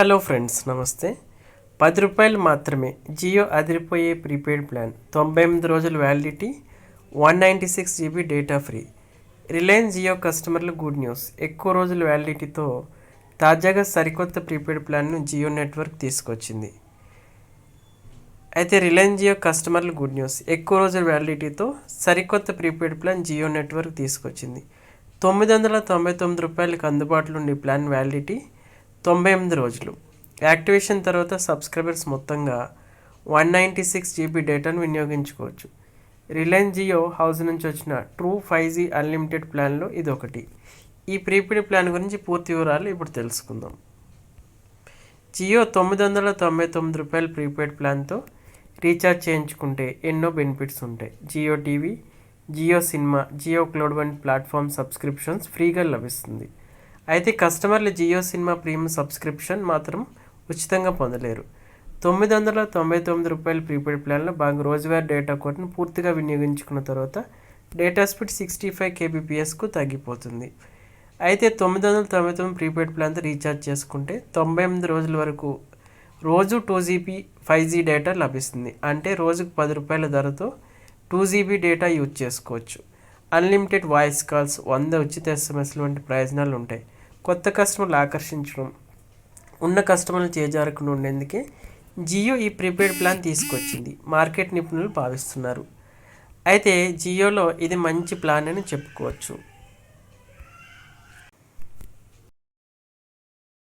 Hello friends నమస్తే. పది రూపాయలు మాత్రమే. జియో అదిరిపోయే ప్రీపెయిడ్ ప్లాన్. తొంభై ఎనిమిది రోజుల validity one ninety six GB data free. Reliance Jio కస్టమర్లు గుడ్ న్యూస్. ఎక్కువ రోజుల వ్యాలిడిటీతో తాజాగా సరికొత్త ప్రీపెయిడ్ ప్లాన్ను జియో నెట్వర్క్ తీసుకొచ్చింది. అయితే రిలయన్స్ జియో కస్టమర్లు గుడ్ న్యూస్. ఎక్కువ రోజుల వ్యాలిడిటీతో సరికొత్త ప్రీపెయిడ్ ప్లాన్ జియో నెట్వర్క్ తీసుకొచ్చింది. తొమ్మిది వందల తొంభై తొమ్మిది రూపాయలకు అందుబాటులో ఉండే ప్లాన్ వ్యాలిడిటీ తొంభై ఎనిమిది రోజులు. యాక్టివేషన్ తర్వాత సబ్స్క్రైబర్స్ మొత్తంగా వన్ నైంటీ సిక్స్ జీబీ డేటాను వినియోగించుకోవచ్చు. రిలయన్స్ జియో హౌస్ నుంచి వచ్చిన ట్రూ ఫైవ్ జీ అన్లిమిటెడ్ ప్లాన్లో ఇది ఒకటి ఈ ప్రీపెయిడ్ ప్లాన్ గురించి పూర్తి వివరాలు ఇప్పుడు తెలుసుకుందాం. జియో తొమ్మిది వందల తొంభై తొమ్మిది రూపాయల ప్రీపెయిడ్ ప్లాన్తో రీఛార్జ్ చేయించుకుంటే ఎన్నో బెనిఫిట్స్ ఉంటాయి. Jio TV Jio cinema Jio cloud వంటి ప్లాట్ఫామ్ సబ్స్క్రిప్షన్స్ ఫ్రీగా లభిస్తుంది. అయితే కస్టమర్లు జియో సినిమా ప్రీమియం సబ్స్క్రిప్షన్ మాత్రం ఉచితంగా పొందలేరు. తొమ్మిది వందల తొంభై తొమ్మిది రూపాయల ప్రీపెయిడ్ ప్లాన్లో బాగా రోజువారీ డేటా కోట్ను పూర్తిగా వినియోగించుకున్న తర్వాత డేటా స్పీడ్ సిక్స్టీ ఫైవ్ కేబీపీఎస్కు తగ్గిపోతుంది. అయితే తొమ్మిది వందల తొంభై తొమ్మిది ప్రీపెయిడ్ ప్లాన్తో రీఛార్జ్ చేసుకుంటే తొంభై ఎనిమిది రోజుల వరకు రోజు two GB five G data లభిస్తుంది. అంటే రోజుకు పది రూపాయల ధరతో టూ జీబీ డేటా యూజ్ చేసుకోవచ్చు. అన్లిమిటెడ్ వాయిస్ కాల్స్ వంద ఉచిత ఎస్ఎంఎస్లు వంటి ప్రయోజనాలు ఉంటాయి కొత్త కస్టమర్లు ఆకర్షించడం ఉన్న కస్టమర్లు చేజారకుండా ఉండేందుకే జియో ఈ ప్రీపెయిడ్ ప్లాన్ తీసుకొచ్చింది. మార్కెట్ నిపుణులు భావిస్తున్నారు. అయితే జియోలో ఇది మంచి ప్లాన్ అని చెప్పుకోవచ్చు.